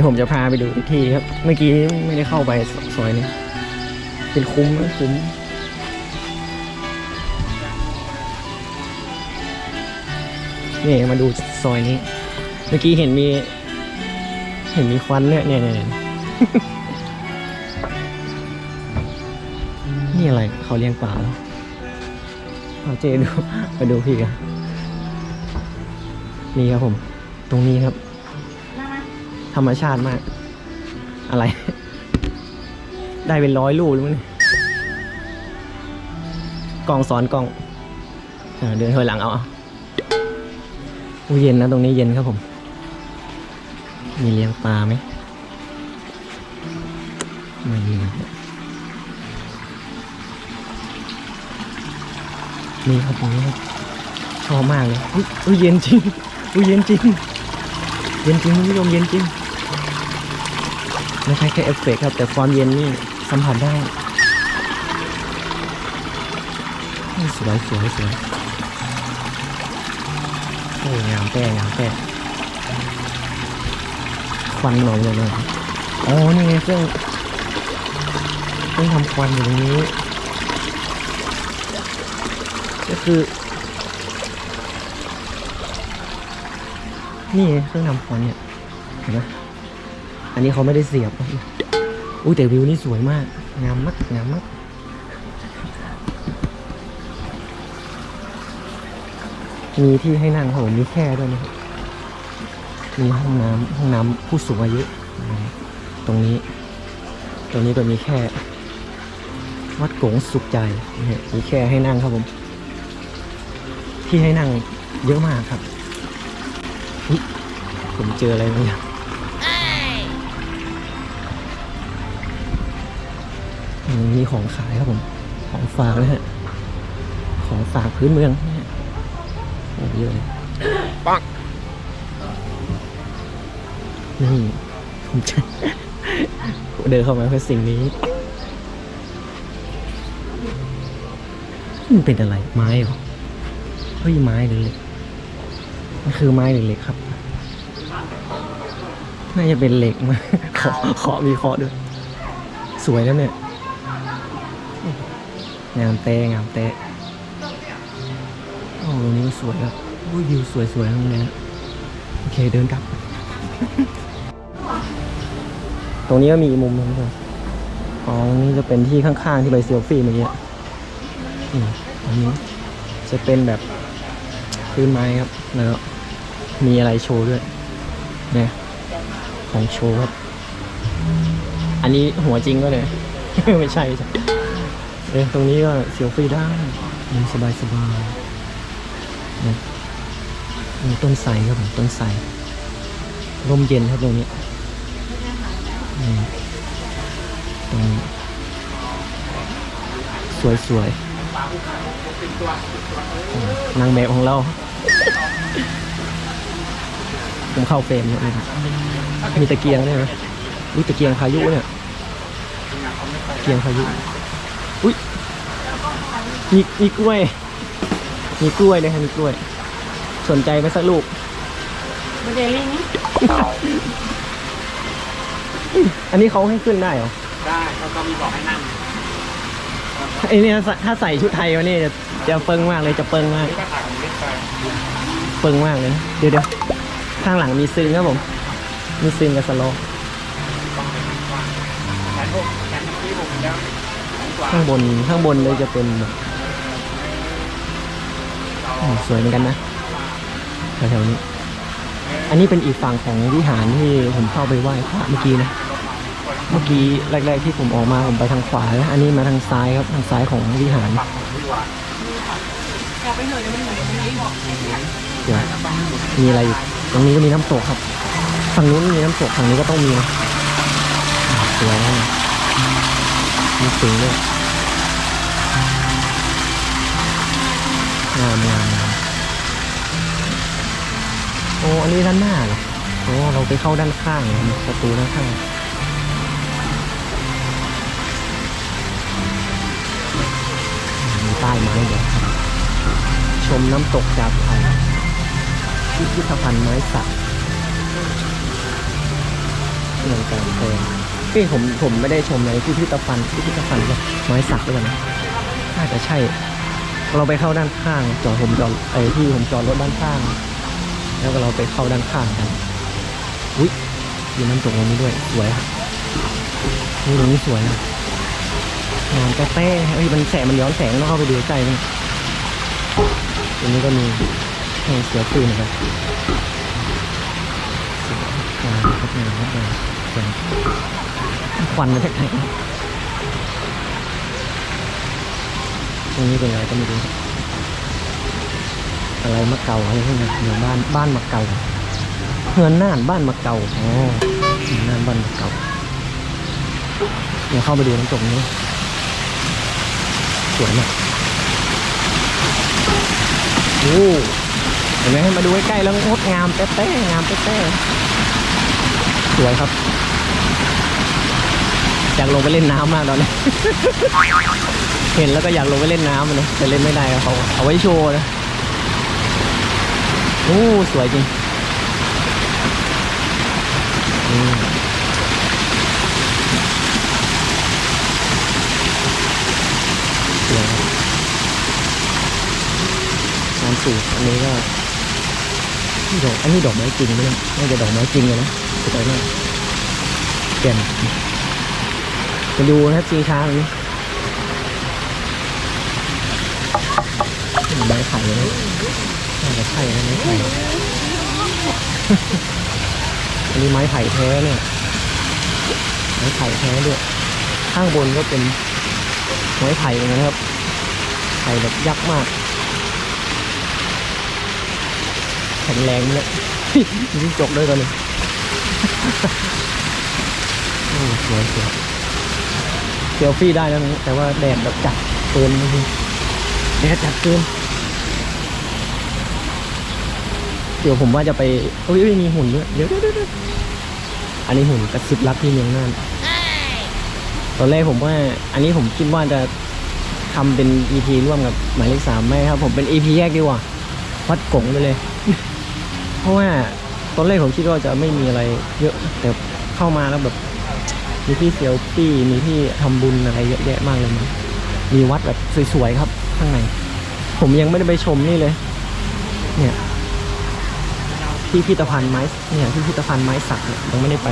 เดี๋ยวผมจะพาไปดูอีกที่ครับ เมื่อกี้ไม่ได้เข้าไปซอยนี้ เป็นคุ้มนะคุ้ม นี่มาดูซอยนี้ เมื่อกี้เห็นมี เห็นมีควันเนี่ยเนี่ยเนี่ยเนี่ยนี่อะไรเขาเลี้ยงปลาเหรอเอาเจดูมาดูพี่กันนี่ครับผม ตรงนี้ครับ รรมชาติมาก อะไร ได้เป็นร้อยลูกแล้วมั้งกล่องสอนกล่องเดินถอยหลังเอาอาอู้เย็นนะตรงนี้เย็นครับผม มีเลี้ยงปลาไหมไม่มีมีครับตรงนี้ครับชอบมากเลยอุ๊ยอุ้ยเย็นจริงอุ้ยเย็นจริง เย็นจริงคุณผู้ชมเย็นจริง ไม่ใช่แค่เอฟเฟกต์ครับ แต่ความเย็นนี่สัมผัสได้ สวยสวยสวยโอ้งามแต่งามแต่ควันหน่อยเลยเลยอ๋อนี่ไงเครื่องเครื่องทำควันอยู่ตรงนี้ ก็คือ นี่เครื่องทำควันเนี่ยเห็นไหม นนี้เขาไม่ได้เสียบ อุ้ยแต่วิวนี่สวยมาก งามมาก งามมาก มีที่ให้นั่งครับผมมีแค่ด้วยนะครับมีห้องน้ำห้องน้ำผู้สูงอายุ ตรงนี้ ตรงนี้ก็มีแค่ วัดโกงสุขใจ มีแค่ให้นั่งครับผม ที่ให้นั่งเยอะมากครับ ผมเจออะไรบางอย่าง มมีของขายครับผม ของฝากนะฮะ ของฝากพื้นเมืองนะฮะโอ้เยอะเลยปังนี่ผมจะเดินเข้ามาเพื่อสิ่งนี้มันเป็นอะไรไม้เหรอเฮ้ยไม้เลยมันคือไม้หรือเหล็กครับน่าจะเป็นเหล็กมาขอขอมีเคอด้วย สวยแล้วเนี่ย งามเตะงามเตะโอ้ตรงนี้ก็สวยครับวิวสวยๆทั้งนั้โอเคเดินกลับ ตรงนี้ก็มีมุมหนึงครับอ๋องนี้จะเป็นที่ข้างๆที่ไปเซลฟี่เมื่อกี้อันนี้จะเป็นแบบพื้นไม้ครับ แล้ว มีอะไรโชว์ด้วยเนี่ยของโชว์ครับ อันนี้หัวจริงก็เลย ไม่ใช่จ้ะ เอ้ยตรงนี้ก็เสียวฟรีได้มันสบายสบายๆเนี่ยมีต้นไทรครับผมต้นไทรร่มเย็นครับตรงนี้ตรงนี้สวยสวยๆนางแบบของเรา ผมเข้าเฟรมเนี่ยนะครับมีตะเกียงได้ไหมอุ้ตะเกียงพายุเนี่ยตะเกียงพายุ อุ้ยมีมีกล้วย มีกล้วยเลยครับมีกล้วย สนใจไหมสักลูกไม่ได้ลิงอันนี้เขาให้ขึ้นได้เหรอได้แล้วก็มีบอกให้นั่งไอ้เนี่ยถ้าใส่ชุดไทยมาเนี่ยจะจะเปิงมากเลยจะเปิงมากนี่ก็ถ่ายของเล็กไปเปิงมากเลยนะเดี๋ยวเดี๋ยวข้างหลังมีซึงครับผม มีซึงกับสโลว์แข้างบนข้างบนเลยจะเป็นแบบสวยเหมือนกันนะแถวๆนี้ อันนี้เป็นอีกฝั่งของวิหารที่ผมเข้าไปไหว้พระเมื่อกี้นะ เมื่อกี้แรกๆที่ผมออกมาผมไปทางขวาแล้วอันนี้มาทางซ้ายครับทางซ้ายของวิหารอยากไปหน่อยจะไม่หน่อยตรงนี้เดี๋ยวมีอะไรอีกตรงนี้ก็มีน้ำตกครับ ฝั่งนู้นมีน้ำตกฝั่งนี้ก็ต้องมีนะสวยนะ มีสิงด้วยงามงามงามโอ้อันนี้ด้านหน้าเหรอโอ้เราไปเข้าด้านข้างเลยประตูด้านข้างมีป้ายไม้เดี๋ยวชมน้ำตกจากไทยพิพิธภัณฑ์ไม้สักเมืองกลางแพง เอ้ยผมผมไม่ได้ชมในพิพิธภัณฑ์พิพิธภัณฑ์กับไม้สักด้วยนะน่าจะใช่ เราไปเข้าด้านข้างจอดผมจอดไอ้ที่ผมจอดรถด้านข้าง แล้วก็เราไปเข้าด้านข้างกันอุ้ยมีน้ำตกตรงนี้ด้วยสวยครับนี่ตรงนี้สวยนะงานแต้ๆเฮ้ยมันแสงมันย้อนแสงต้องเข้าไปดูใกล้ๆมันตรงนี้ก็มีเสือปืนนะครับงานครับงานครับงานสวย ควันมาจากไหนตรงนี้เป็นอะไรก็ไม่รู้อะไรมะเก่าอะไรพวกนี้อยู่บ้านบ้านมะเก่าเฮือนน่านบ้านมะเก่าอ๋อนน่านบ้านมะเก่าเดี๋ยวเข้าไปดูน้ำตกนี้สวยมากโอ้เห็นไหมให้มาดูใกล้ๆแล้วงดงามแต้ๆงามแต้ๆสวยครับ อยากลงไปเล่นน้ำมากตอนนี้ เห็นแล้วก็อยากลงไปเล่นน้ำอะนะแต่เล่นไม่ได้เขาเอาไว้โชว์นะโอ้สวยจริงอืมสวยครับงอันนี้ก็ดอกอันนี้ดอกไม้จริงไหมเนี่ยน่าจะดอกไม้จริงเลยนะสวยมากเปลี่ยน มาดูนะครับชิงช้างนี้นี่ไม้ไผ่เลยนะน่าจะใช่นะไม้ไผ่อันนี้ไม้ไผ่แท้เนี่ยไม้ไผ่แท้ด้วย ข้างบนก็เป็นไม้ไผ่เหมือนกันครับ ไผ่แบบยักษ์มากแข็งแรงเลยมีจิ้งจกด้วยตอนนี้ โอ้สวยสวย ซลฟี่ได้แล้วนะแต่ว่าแดดแบบจัดเกินจริงๆแดดจัดเกินเดี๋ยวผมว่าจะไปเอ้ยเอ้ยมีหุ่นด้วยเดี๋ยวเดี๋ยวอันนี้หุ่นกระซิบรักที่เมืองน่านตอนแรกผมว่า อันนี้ผมคิดว่าจะทำเป็น EP ร่วมกับหมายเลขสามไหมครับ ผมเป็น EP แยกดีกว่าวัดกงไปเลย เพราะว่าตอนแรกผมคิดว่าจะไม่มีอะไรเยอะแต่เข้ามาแล้วแบบ มีที่เซลฟี่มีที่ทำบุญอะไรเยอะแยะมากเลยมันมีวัดแบบสวยๆครับ ข้างใน ผมยังไม่ได้ไปชมนี่เลย เนี่ยพิพิธภัณฑ์ไม้เนี่ยพิพิธภัณฑ์ไม้สักเนี่ยยังไม่ได้ไป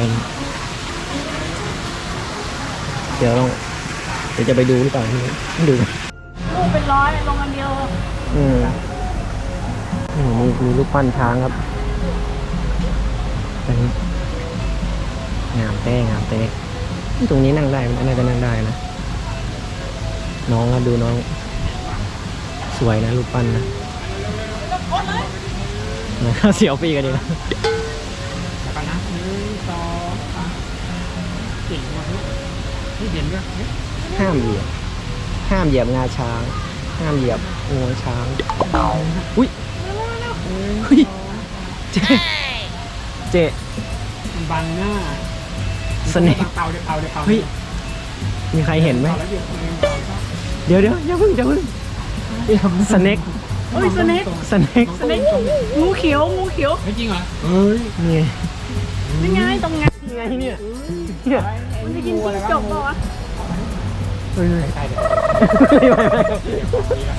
เดี๋ยวลองเดี๋ยวจะไปดูหรือเปล่าที่นี่ดูกันลูกเป็นร้อยลงอันเดียวอืมนี่มีมีรูปปั้นช้างครับอันนี้งามเต้งามเต้ ตรงนี้นั่งได้มันน่าจะนั่งได้นะ น้องอะดูน้อง สวยนะรูปปั้นนะนะเสียวปีกันดีนะแล้วก็นะหนึ่งสองสามเก่งมากเลยนี่เห็นด้วยเฮ้ยห้ามเหยียบ ห้ามเหยียบงาช้าง ห้ามเหยียบงวงช้างอุ้ยเฮ้ยเจ๊เจ๊มันบังหน้า สเนกเป่าเดี๋ยวเป่าเดี๋ยวเป่าเฮ้ย มีใครเห็นไหมเป่าแล้วหยุดหนึ่งสองสามเดี๋ยวเดี๋ยวอย่าเพิ่งอย่าเพิ่งสเน็กเฮ้ยสเน็กสเน็กสเน็กงูเขียวงูเขียวไม่จริงเหรอเฮ้ยนี่ไงนี่ไงตรงไงนี่ไงเนี่ยเนี่ยมันจะกินจิ้งจกเปล่าวะเฮ้ยใช่เดี๋ยวไม่ไม่ไม่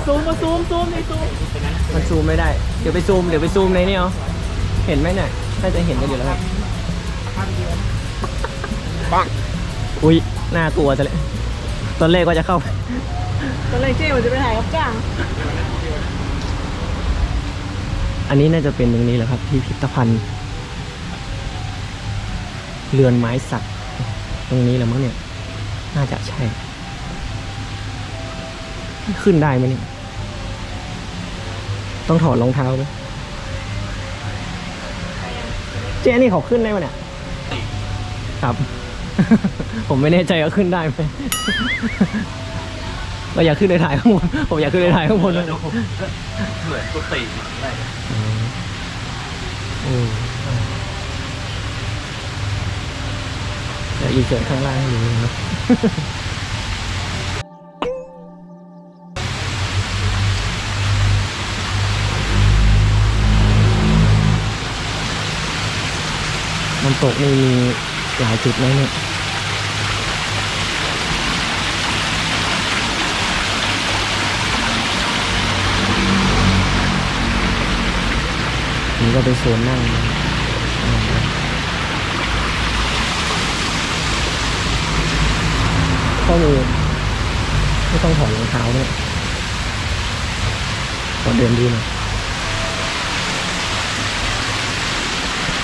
ซูมมาซูมซูมในซูมเป็นนั้นมันซูมไม่ได้ เดี๋ยวไปซูมเดี๋ยวไปซูมในนี่เอาเห็นไหมเนี่ยน่าจะเห็นกันอยู่แล้วครับภาพเดียว อุ้ยน่ากลัวจะเลยตอนแรกก็จะเข้าไปตอนแรกเจ๊มันจะไปถ่ายกับจ้าง อันนี้น่าจะเป็นตรงนี้แหละครับพิพิธภัณฑ์เรือนไม้สัก ตรงนี้แหละมั้งเนี่ย น่าจะใช่ ขึ้นได้ไหมเนี่ย ต้องถอดรองเท้าไหมเจ๊นี่เขาขึ้นได้ไหมเนี่ย ครับ ผมไม่แน่ใจว่าขึ้นได้ไหมเราอยากขึ้นไปถ่ายข้างบน ผมอยากขึ้นไปถ่ายข้างบนด้วยเหมือนกุฏิอะไรอืมเดี๋ยวอีเกิดข้างล่างให้ดูนะน้ำตกนี่มี หลายจุดนะเนี่ยนี่ก็เป็นโซนนั่งข้อมือไม่ต้องถอดรองเท้าด้วยขอเดินดูหน่อย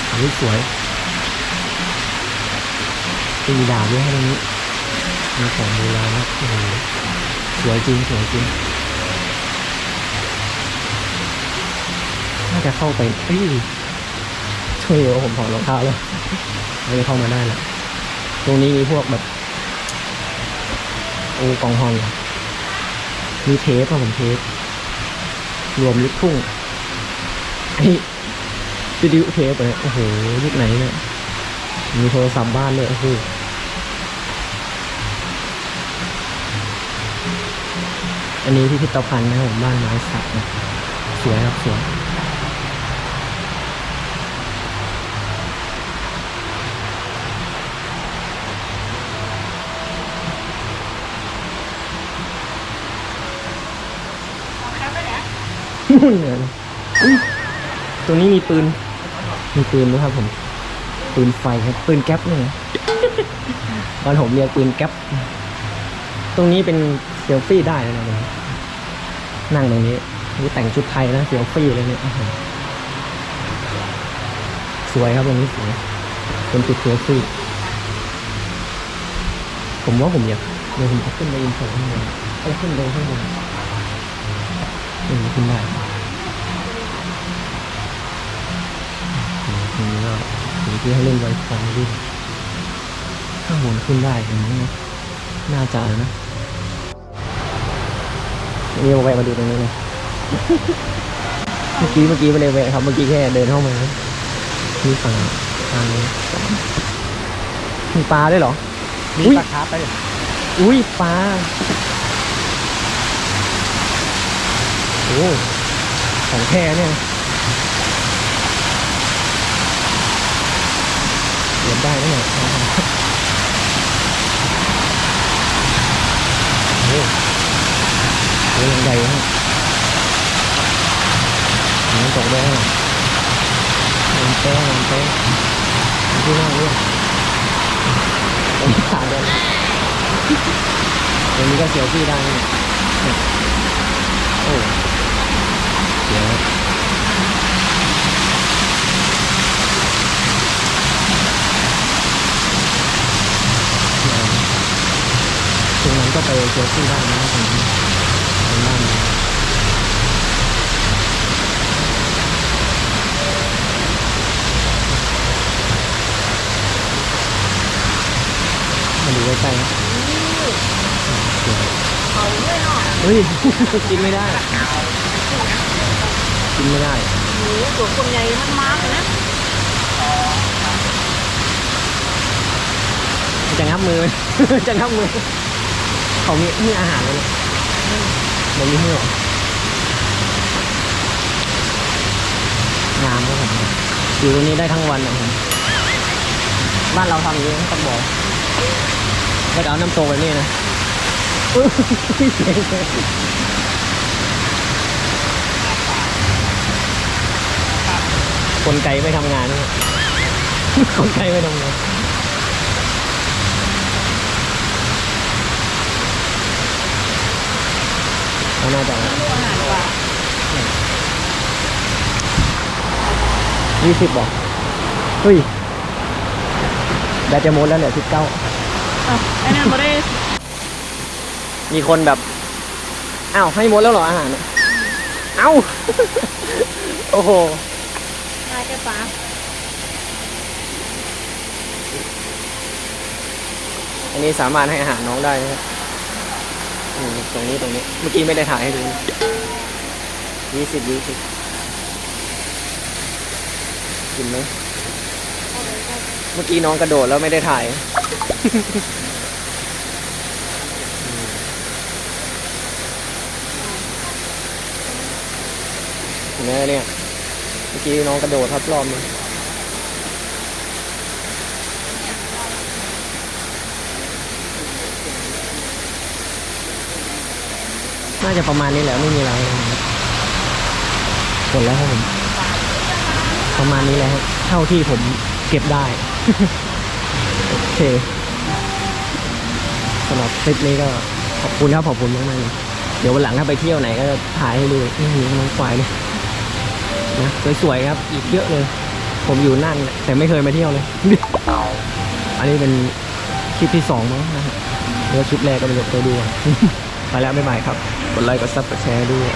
อันนี้สวย ตีดาบด้วยให้ตรงนี้มีของโบราณนะโอ้โหสวยจริงสวยจริงน่าจะเข้าไปเอ้ยช่วยว่าผมถอดรองเท้าแล้วไม่ได้เข้ามาได้แล้วตรงนี้มีพวกแบบโอ้กองฮองหรอมีเทปอะผมเทปรวมยุคทุ่งไอ้วิดีโอเทปเลยโอ้โหยุคไหนเนี่ยมีโทรศัพท์บ้านเลยโอ้โห อันนี้พิพิธภัณฑ์นะครับผมบ้านไม้สักนะสวยครับสวยนู่นเนี่ยอุ้ยตรงนี้มีปืน มีปืนด้วยครับผม ปืนไฟครับ ปืนแก๊ปเนี่ยตอนผมเรียกปืนแก๊ป ตรงนี้เป็นเซลฟี่ได้แล้วนะเนี่ยนั่งตรงนี้นี่แต่งชุดไทยนะเซลฟี่เลยเนี่ยสวยครับตรงนี้สวยเป็นจุดเซลฟี่ผมว่าผมอยากเดี๋ยวผมจะขึ้นไปอินโฟข้างบนเอาขึ้นไปข้างบนอืมขึ้นได้อืมตรงนี้ก็มีที่ให้เล่นไวไฟด้วยข้างบนขึ้นได้อย่างนี้นะน่าจะนะ นี่เอาแวะมาดูตรงนี้เลยเมื่อกี้เมื่อกี้ไม่ได้แวะครับ เมื่อกี้แค่เดินเข้ามามีฝั่งทางนี้มีปลาด้วยเหรอ มีอุ๊ยปลาคาร์ฟไปเลยอุ้ยปลา โอ้ของแท้เนี่ยเก็บได้ไหมเนี่ยโอ้ โหโอ้ยังใหญ่ฮะน้ำตกได้ฮะน้ำเต้น้ำเต้ที่นั่งด้วยตรงขาเดินตรงนี้ก็เซลฟี่ได้เนี่ยโอ้เดี๋ยวตรงนั้นก็ไปเซลฟี่ได้นะตรงนี้ตรงนั้นมาดู ใกล้ๆนะสวยเขาด้วยเนาะเฮ้ย กินไม่ได้ กินไม่ได้หมูตัวคนใหญ่มันมากเลยนะจะงับมือ จะงับมือ เขามีมีอาหารเลยมันมีให้หรองามครับผมอยู่ตรงนี้ได้ทั้งวันนะผมบ้านเราทำอย่างนี้ต้องบอก ก็เอาน้ำโตแบบนี้นะอุ๊ยเสียงเสียงคนไกลไม่ทำงานคนไกลไม่ทำงานเขาน่าจะยี่สิบบอกเฮ้ยแบตจะหมดแล้วเหลือสิบเก้า อะไอ้นั่นไม่ได้มีคนแบบ อ้าวให้หมดแล้วเหรออาหารเนี่ยเอ้า โอ้โหนายแกปลาอันนี้สามารถให้อาหารน้องได้นะครับอืมตรงนี้ตรงนี้ เมื่อกี้ไม่ได้ถ่ายให้ดูยี่สิบยี่สิบกินไหม เมื่อกี้น้องกระโดดแล้วไม่ได้ถ่าย เนี่ยเนี่ย เมื่อกี้น้องกระโดดทับรอบเลยน่าจะประมาณนี้แหละไม่มีอะไรหมดแล้วครับผม ประมาณนี้แหละเท่าที่ผมเก็บได้ โอเคสำหรับคลิปนี้ก็ขอบคุณครับขอบคุณมากๆเลยเดี๋ยววันหลังถ้าไปเที่ยวไหนก็จะถ่ายให้ดูนี่มีน้องควายเลยนะสวยๆครับ อีกเยอะเลย ผมอยู่นั่นแต่ไม่เคยมาเที่ยวเลย อันนี้เป็นคลิปที่สองมั้งนะฮะหรือว่าคลิปแรกก็ไปไปดูไปแล้วบ๊ายบายครับ กดไลค์กดซับกดแชร์ด้วย